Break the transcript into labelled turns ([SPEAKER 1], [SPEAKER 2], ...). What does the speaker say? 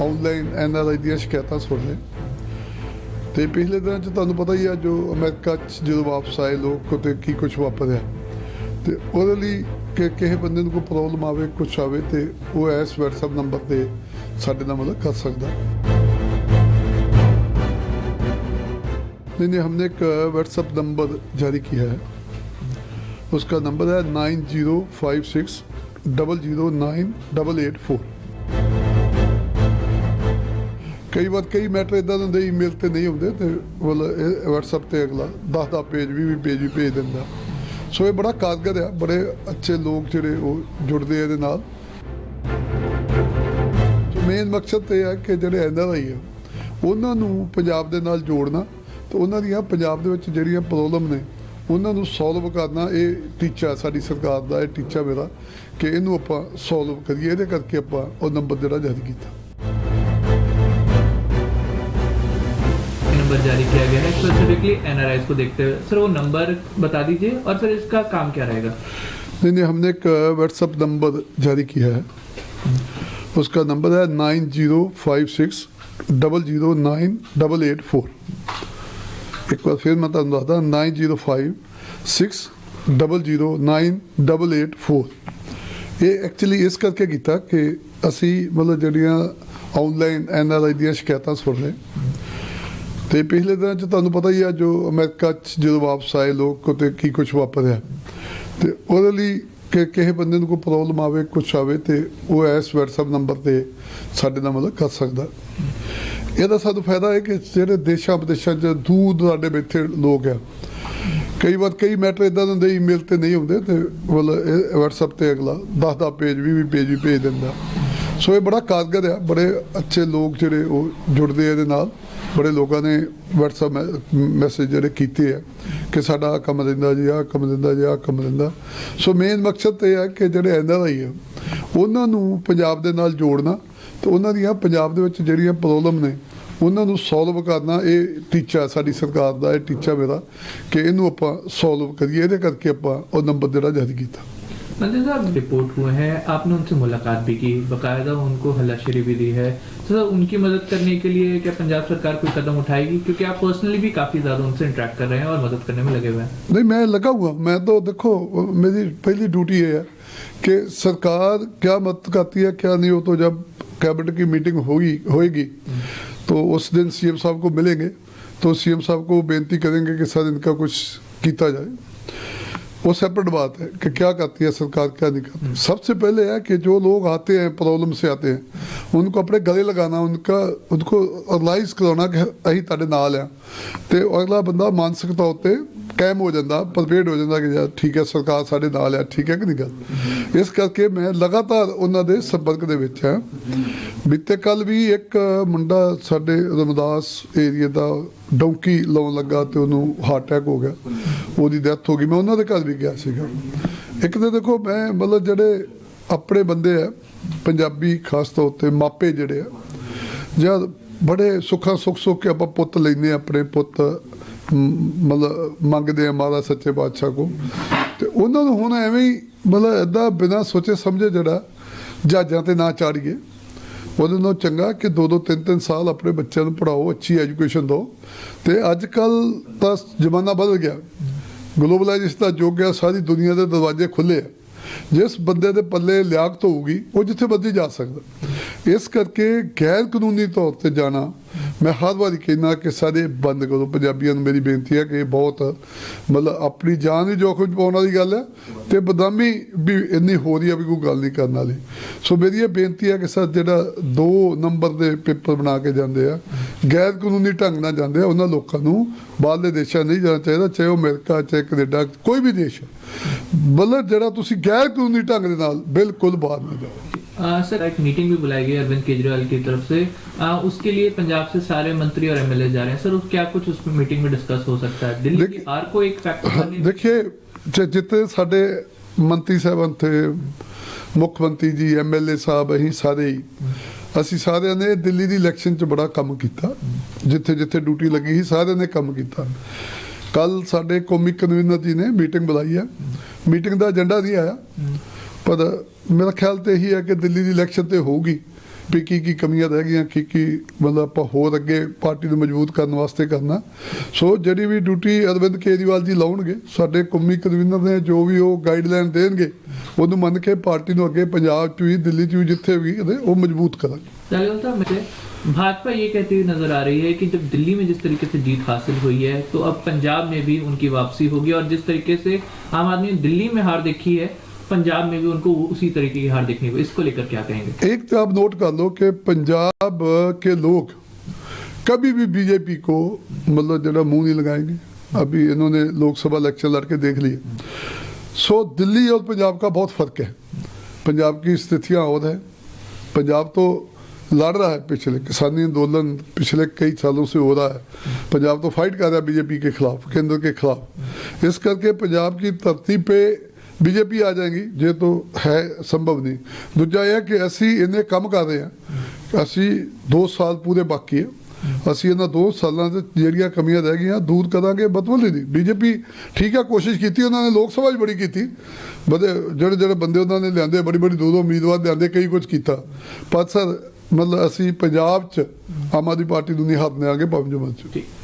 [SPEAKER 1] Online NRI ਦੀਆਂ ਸ਼ਿਕਾਇਤਾਂ ਸੁਣ ਰਹੇ ਤੇ ਪਿਛਲੇ ਦਿਨਾਂ 'ਚ ਤੁਹਾਨੂੰ ਪਤਾ ਹੀ ਆ ਜੋ ਅਮਰੀਕਾ 'ਚ ਜਦੋਂ ਵਾਪਸ ਆਏ ਲੋਕ ਤੇ ਕੀ ਕੁਝ ਵਾਪਰਿਆ ਤੇ ਉਹਦੇ ਲਈ ਕਿ ਕਿਸੇ ਬੰਦੇ ਨੂੰ ਕੋਈ ਪ੍ਰੋਬਲਮ ਆਵੇ ਕੁਝ ਆਵੇ ਤੇ ਉਹ ਇਸ WhatsApp ਨੰਬਰ ਤੇ ਸਾਡੇ ਨਾਲ ਮਦਦ ਕਰ ਸਕਦਾ नहीं नहीं हमने एक व्हाट्सएप नंबर जारी किया है उसका नंबर है nine zero five six double zero nine double eight four ਕਈ ਵਾਰ ਕਈ ਮੈਟਰ ਇਦਾਂ ਦੇ ਹੁੰਦੇ ਈਮੇਲ ਤੇ ਨਹੀਂ ਹੁੰਦੇ ਤੇ ਮਤਲਬ ਇਹ WhatsApp ਤੇ ਅਗਲਾ 10 ਦਾ ਪੇਜ ਵੀ ਵੀ ਪੇਜ ਵੀ ਭੇਜ ਦਿੰਦਾ। ਸੋ ਇਹ ਬੜਾ ਕਾਰਗਰ ਆ, ਬੜੇ ਅੱਛੇ ਲੋਕ ਜਿਹੜੇ ਉਹ ਜੁੜਦੇ ਆ ਇਹਦੇ ਨਾਲ। ਸੋ ਮੇਨ ਮਕਸਦ ਤੇ ਇਹ ਹੈ ਕਿ ਜਿਹੜੇ ਐਨਆਰਆਈ ਆ, ਉਹਨਾਂ ਨੂੰ ਪੰਜਾਬ ਦੇ ਨਾਲ ਜੋੜਨਾ ਤੇ ਉਹਨਾਂ ਦੀਆਂ ਪੰਜਾਬ ਦੇ ਵਿੱਚ ਜਿਹੜੀਆਂ ਪ੍ਰੋਬਲਮ ਨੇ, ਉਹਨਾਂ ਨੂੰ ਸੋਲਵ ਕਰਨਾ, ਇਹ ਟੀਚਾ ਸਾਡੀ ਸਰਕਾਰ ਦਾ ਇਹ ਟੀਚਾ ਮੇਰਾ ਕਿ ਇਹਨੂੰ ਆਪਾਂ ਸੋਲਵ ਕਰੀਏ, ਇਹਦੇ ਕਰਕੇ ਆਪਾਂ ਉਹ ਨੰਬਰ ਜਿਹੜਾ ਜਾਰੀ ਕੀਤਾ।
[SPEAKER 2] نمبر جاری کیا گیا ہے اسپیسیفکلی این آر آئیز کو دیکھتے ہوئے۔ سر وہ نمبر بتا دیجیے اور سر اس کا
[SPEAKER 1] کام کیا رہے گا؟ نہیں نہیں، ہم نے ایک واٹس اپ نمبر جاری کیا ہے۔ اس کا نمبر ہے nine zero five six double zero nine double eight four. ایک بار پھر میں بتاتا ہوں، nine zero five six double zero nine double eight four. ਇਹ ਐਕਚੁਅਲੀ ਇਸ ਕਰਕੇ ਕੀਤਾ ਕਿ ਅਸੀਂ ਮਤਲਬ ਜਿਹੜੀਆਂ ਆਨਲਾਈਨ ਐਨ ਆਰ ਆਈ ਦੀਆਂ ਸ਼ਿਕਾਇਤਾਂ ਸੁਣ ਰਹੇ ਤੇ ਪਿਛਲੇ ਦਿਨਾਂ 'ਚ ਤੁਹਾਨੂੰ ਪਤਾ ਹੀ ਆ ਜੋ ਅਮਰੀਕਾ 'ਚ ਜਦੋਂ ਵਾਪਸ ਆਏ ਲੋਕ ਤੇ ਕੀ ਕੁਝ ਵਾਪਰਿਆ। ਤੇ ਉਹਦੇ ਲਈ ਕਿ ਕਿਸੇ ਬੰਦੇ ਨੂੰ ਕੋਈ ਪ੍ਰੋਬਲਮ ਆਵੇ ਕੁਝ ਆਵੇ, ਤੇ ਉਹ ਇਸ WhatsApp ਨੰਬਰ ਤੇ ਸਾਡੇ ਨਾਲ ਮਦਦ ਕਰ ਸਕਦਾ। ਇਹਦਾ ਸਾਨੂੰ ਫਾਇਦਾ ਹੈ ਕਿ ਜਿਹੜੇ ਦੇਸ਼ਾਂ ਵਿਦੇਸ਼ਾਂ 'ਚ ਦੂਰ ਦੁਰਾਡੇ ਬੈਠੇ ਲੋਕ ਆ, ਕਈ ਵਾਰ ਕਈ ਮੈਟਰ ਇਦਾਂ ਦੇ ਹੁੰਦੇ ਈਮੇਲ ਤੇ ਨਹੀਂ ਹੁੰਦੇ, ਤੇ ਮਤਲਬ ਇਹ WhatsApp ਤੇ ਅਗਲਾ 10 10 ਪੇਜ ਵੀ ਵੀ ਪੇਜ ਵੀ ਭੇਜ ਦਿੰਦਾ। ਸੋ ਇਹ ਬੜਾ ਕਾਰਗਰ ਆ, ਬੜੇ ਅੱਛੇ ਲੋਕ ਜਿਹੜੇ ਉਹ ਜੁੜਦੇ ਆ ਇਹਦੇ ਨਾਲ। ਬੜੇ ਲੋਕਾਂ ਨੇ WhatsApp ਮੈਸੇਜ ਜਿਹੜੇ ਕੀਤੇ ਆ ਕਿ ਸਾਡਾ ਆਹ ਕੰਮ ਦਿੰਦਾ ਜੀ, ਆਹ ਕੰਮ ਦਿੰਦਾ ਜੀ, ਆਹ ਕੰਮ ਦਿੰਦਾ। ਸੋ ਮੇਨ ਮਕਸਦ ਇਹ ਹੈ ਕਿ ਜਿਹੜੇ ਐਨਆਰਆਈ ਆ, ਉਹਨਾਂ ਨੂੰ ਪੰਜਾਬ ਦੇ ਨਾਲ ਜੋੜਨਾ ਤੇ ਉਹਨਾਂ ਦੀਆਂ ਪੰਜਾਬ ਦੇ ਵਿੱਚ ਜਿਹੜੀਆਂ ਪ੍ਰੋਬਲਮ ਨੇ, ਉਹਨਾਂ ਨੂੰ ਸੋਲਵ ਕਰਨਾ, ਇਹ ਟੀਚਾ ਸਾਡੀ ਸਰਕਾਰ ਦਾ, ਇਹ ਟੀਚਾ ਮੇਰਾ ਕਿ ਇਹਨੂੰ ਆਪਾਂ ਸੋਲਵ ਕਰੀਏ, ਇਹਦੇ ਕਰਕੇ ਆਪਾਂ ਉਹ ਨੰਬਰ ਜਿਹੜਾ ਜਾਰੀ ਕੀਤਾ।
[SPEAKER 2] مندر صاحب رپورٹ ہوئے ہیں۔ آپ نے ان سے ملاقات بھی کی، باقاعدہ ان کو حلہ ہلاشری بھی دی ہے۔ تو سر ان کی مدد کرنے کے لیے کیا پنجاب سرکار کوئی قدم اٹھائے گی؟ کیونکہ آپ پرسنلی بھی کافی زیادہ ان سے انٹریکٹ کر رہے ہیں
[SPEAKER 1] اور مدد کرنے میں لگے ہوئے ہیں۔ نہیں، میں لگا ہوا میں تو دیکھو، میری پہلی ڈیوٹی ہے کہ سرکار کیا مدد کرتی ہے، کیا نہیں ہو تو جب کیبنٹ کی میٹنگ ہوگی ہوئے گی تو اس دن سی ایم صاحب کو ملیں گے۔ تو سی ایم صاحب کو بینتی کریں گے کہ سر ان کا کچھ کیتا جائے۔ वो सेपरेट बात है कि क्या करती है सरकार क्या नहीं करती सबसे पहले है कि जो लोग आते हैं प्रॉब्लम से आते हैं उनको अपने गले लगाना उनका उनको रियलाइज कराना कि ਅਸੀਂ ਤੁਹਾਡੇ ਨਾਲ ਆ ਤੇ ਅਗਲਾ ਬੰਦਾ ਮਾਨਸਿਕ ਤੌਰ ਤੇ ਕਾਇਮ ਹੋ ਜਾਂਦਾ ਪ੍ਰਪੇਅਰਡ ਹੋ ਜਾਂਦਾ ਕਿ ਯਾਰ ਠੀਕ ਹੈ ਸਰਕਾਰ ਸਾਡੇ ਨਾਲ ਆ ਠੀਕ ਹੈ ਕਿ ਨਹੀਂ ਗੱਲ ਇਸ ਕਰਕੇ ਮੈਂ ਲਗਾਤਾਰ ਉਹਨਾਂ ਦੇ ਸੰਪਰਕ ਦੇ ਵਿੱਚ ਹਾਂ ਬੀਤੇ ਕੱਲ ਵੀ ਇੱਕ ਮੁੰਡਾ ਸਾਡੇ ਰਮਦਾਸ ਏਰੀਆ ਦਾ ਡੌਂਕੀ ਲਾਉਣ ਲੱਗਾ ਤੇ ਉਹਨੂੰ ਹਾਰਟ ਅਟੈਕ ਹੋ ਗਿਆ ਉਹਦੀ ਡੈਥ ਹੋ ਗਈ। ਮੈਂ ਉਹਨਾਂ ਦੇ ਘਰ ਵੀ ਗਿਆ ਸੀਗਾ। ਇੱਕ ਤਾਂ ਦੇਖੋ, ਮੈਂ ਮਤਲਬ ਜਿਹੜੇ ਆਪਣੇ ਬੰਦੇ ਆ, ਪੰਜਾਬੀ ਖਾਸ ਤੌਰ ਤੇ ਮਾਪੇ ਜਿਹੜੇ ਆ ਜਦ ਬੜੇ ਸੁੱਖਾਂ ਸੁੱਖ ਸੁੱਖ ਕੇ ਆਪਾਂ ਪੁੱਤ ਲੈਨੇ ਆਪਣੇ ਪੁੱਤ ਮਤਲਬ ਮੰਗਦੇ ਆ ਮਾਤਾ ਸੱਚੇ ਬਾਦਸ਼ਾਹ ਕੋ ਤੇ ਉਹਨਾਂ ਨੂੰ ਹੁਣ ਐਵੇਂ ਹੀ ਮਤਲਬ ਏਦਾਂ ਬਿਨਾਂ ਸੋਚੇ ਸਮਝੇ ਜਿਹੜਾ ਜਹਾਜ਼ਾਂ ਤੇ ਨਾ ਚਾੜੀਏ, ਉਹਦੇ ਨਾਲ ਚੰਗਾ ਕਿ ਦੋ ਦੋ ਤਿੰਨ ਤਿੰਨ ਸਾਲ ਆਪਣੇ ਬੱਚਿਆਂ ਨੂੰ ਪੜਾਓ ਅੱਛੀ ਐਜੂਕੇਸ਼ਨ ਦਿਓ। ਤੇ ਅੱਜ ਕੱਲ ਤਾਂ ਜ਼ਮਾਨਾ ਬਦਲ ਗਿਆ। ਗਲੋਬਲਾਈਜੇਸ਼ਨ ਦਾ ਯੁੱਗ ਹੈ, ਸਾਰੀ ਦੁਨੀਆ ਦੇ ਦਰਵਾਜ਼ੇ ਖੁੱਲੇ ਆ। ਜਿਸ ਬੰਦੇ ਦੇ ਪੱਲੇ ਲਿਆਕਤ ਹੋਊਗੀ, ਉਹ ਜਿੱਥੇ ਮਰਜ਼ੀ ਜਾ ਸਕਦਾ। ਇਸ ਕਰਕੇ ਗੈਰ ਕਾਨੂੰਨੀ ਤੌਰ ਤੇ ਜਾਣਾ ਮੈਂ ਹਰ ਵਾਰੀ ਕਹਿੰਦਾ ਕਿ ਸਾਰੇ ਬੰਦ ਕਰੋ। ਪੰਜਾਬੀਆਂ ਨੂੰ ਮੇਰੀ ਬੇਨਤੀ ਹੈ ਕਿ ਬਹੁਤ, ਮਤਲਬ ਆਪਣੀ ਜਾਨ ਹੀ ਜੋਖਮ ਪਾਉਣ ਵਾਲੀ ਗੱਲ ਹੈ ਤੇ ਬਦਨਾਮੀ ਵੀ ਇੰਨੀ ਹੋ ਰਹੀ ਹੈ ਵੀ ਕੋਈ ਗੱਲ ਨਹੀਂ ਕਰਨ ਵਾਲੀ। ਸੋ ਮੇਰੀ ਇਹ ਬੇਨਤੀ ਹੈ ਕਿ ਸਰ ਜਿਹੜਾ ਦੋ ਨੰਬਰ ਦੇ ਪੇਪਰ ਬਣਾ ਕੇ ਜਾਂਦੇ ਆ, ਗੈਰ ਕਾਨੂੰਨੀ ਢੰਗ ਨਾਲ ਜਾਂਦੇ ਆ, ਉਹਨਾਂ ਲੋਕਾਂ ਨੂੰ ਬਾਹਰਲੇ ਦੇਸ਼ਾਂ ਨਹੀਂ ਜਾਣਾ ਚਾਹੀਦਾ, ਚਾਹੇ ਉਹ ਅਮਰੀਕਾ, ਚਾਹੇ ਕੈਨੇਡਾ, ਕੋਈ ਵੀ ਦੇਸ਼। ਮਤਲਬ ਜਿਹੜਾ ਤੁਸੀਂ ਗੈਰ ਕਾਨੂੰਨੀ ਢੰਗ ਦੇ ਨਾਲ ਬਿਲਕੁਲ ਬਾਹਰ ਨਾ ਜਾਓ।
[SPEAKER 2] सर एक मीटिंग भी बुलाई गई अरविंद केजरीवाल की तरफ से आ, उसके लिए पंजाब से सारे मंत्री और एमएलए जा रहे हैं सर क्या कुछ उस मीटिंग में डिस्कस हो सकता है दिल्ली की हार को एक फैक्टर
[SPEAKER 1] देखिए जितने साढ़े ਮੰਤਰੀ ਸਾਹਿਬਾਨ ਤੇ ਮੁੱਖ ਮੰਤਰੀ ਜੀ ਐਮਐਲਏ ਸਾਹਿਬ ਅਸੀਂ ਸਾਰੇ ਨੇ ਦਿੱਲੀ ਦੀ ਇਲੈਕਸ਼ਨ 'ਚ ਬੜਾ ਕੰਮ ਕੀਤਾ ਜਿੱਥੇ ਜਿੱਥੇ ਡਿਊਟੀ ਲੱਗੀ ਸੀ ਸਾਰਿਆਂ ਨੇ ਕੰਮ ਕੀਤਾ ਕੱਲ ਸਾਡੇ ਕੌਮੀ ਕਨਵੀਨਰ ਜੀ ਨੇ ਮੀਟਿੰਗ ਬੁਲਾਈ ਹੈ ਮੀਟਿੰਗ ਦਾ ਏਜੰਡਾ ਨਹੀਂ ਆਇਆ ਪਰ ਮੇਰਾ ਖਿਆਲ ਤੇ ਇਹੀ ਹੈ ਕਿ ਦਿੱਲੀ ਦੀ ਇਲੈਕਸ਼ਨ ਤੇ ਹੋਊਗੀ ਵੀ ਕੀ ਕੀ ਕਮੀਆਂ ਰਹਿ ਗਈਆਂ ਕੀ ਕੀ ਮਤਲਬ ਆਪਾਂ ਹੋਰ ਅੱਗੇ ਪਾਰਟੀ ਨੂੰ ਮਜ਼ਬੂਤ ਕਰਨ ਵਾਸਤੇ ਕਰਨਾ ਸੋ ਜਿਹੜੀ ਵੀ ਡਿਊਟੀ ਅਰਵਿੰਦ ਕੇਜਰੀਵਾਲ ਜੀ ਲਾਉਣਗੇ ਸਾਡੇ ਕੁੰਮੀ ਕਨਵੀਨਰ ਨੇ ਜੋ ਵੀ ਉਹ ਗਾਈਡਲਾਈਨ ਦੇਣਗੇ ਉਹਨੂੰ ਮੰਨ ਕੇ ਪਾਰਟੀ ਨੂੰ ਅੱਗੇ ਪੰਜਾਬ 'ਚ ਵੀ ਦਿੱਲੀ 'ਚ ਵੀ ਜਿੱਥੇ ਵੀ ਇਹਦੇ ਉਹ ਮਜ਼ਬੂਤ ਕਰਾਂਗੇ
[SPEAKER 2] लालू साहब मुझे भाजपा ये कहती हुई नजर आ रही है कि जब दिल्ली में जिस तरीके से जीत हासिल हुई है तो अब पंजाब में भी उनकी वापसी होगी और जिस तरीके से आम आदमी ने दिल्ली में हार देखी है पंजाब में भी उनको उसी तरीके की हार देखनी होगी इसको लेकर क्या कहेंगे
[SPEAKER 1] एक तो आप नोट कर लो कि पंजाब के लोग कभी भी बीजेपी को मतलब जरा मुंह नहीं लगाएंगे अभी इन्होंने लोकसभा इलेक्शन लड़के देख लिए सो दिल्ली और पंजाब का बहुत फर्क है पंजाब की स्थितियां और है पंजाब तो लड़ रहा है पिछले किसानी आंदोलन पिछले कई सालों से हो रहा है पंजाब तो फाइट कर रहा है बीजेपी के खिलाफ केंद्र के खिलाफ इस करके पंजाब की धरती पे ਬੀਜੇਪੀ ਆ ਜਾਏਗੀ, ਜੇ ਤੋ ਹੈ ਸੰਭਵ ਨਹੀਂ। ਦੂਜਾ ਇਹ ਹੈ ਕਿ ਅਸੀਂ ਇਹਨੇ ਕੰਮ ਕਰ ਰਹੇ ਹਾਂ। ਅਸੀਂ 2 ਸਾਲ ਪੂਰੇ ਬਾਕੀ ਹੈ। ਅਸੀਂ ਇਹਨਾਂ 2 ਸਾਲਾਂ ਦੇ ਜਿਹੜੀਆਂ ਕਮੀਆਂ ਰਹਿ ਗਈਆਂ, ਦੂਰ ਕਰਾਂਗੇ ਬਤਵਲੀ ਦੀ ਬੀਜੇਪੀ ਠੀਕ ਹੈ, ਕੋਸ਼ਿਸ਼ ਕੀਤੀ ਉਹਨਾਂ ਨੇ, ਲੋਕ ਸਭਾ 'ਚ ਬੜੀ ਕੀਤੀ। ਬੜੇ, ਜਿਹੜੇ ਜਿਹੜੇ ਬੰਦੇ ਉਹਨਾਂ ਨੇ ਲਿਆਂਦੇ ਬੜੀ ਬੜੀ ਦੋ ਦੋ ਉਮੀਦਵਾਰ ਲਿਆਂਦੇ, ਕਈ ਕੁਝ ਕੀਤਾ। ਪਰ ਸਰ, ਮਤਲਬ ਅਸੀਂ ਪੰਜਾਬ 'ਚ ਆਮ ਆਦਮੀ ਪਾਰਟੀ ਨੂੰ ਨਹੀਂ ਹੱਥ ਦੇਾਂਗੇ ਭਾਵੇਂ ਜੋ ਮਰਜ਼ੀ
[SPEAKER 2] ठीक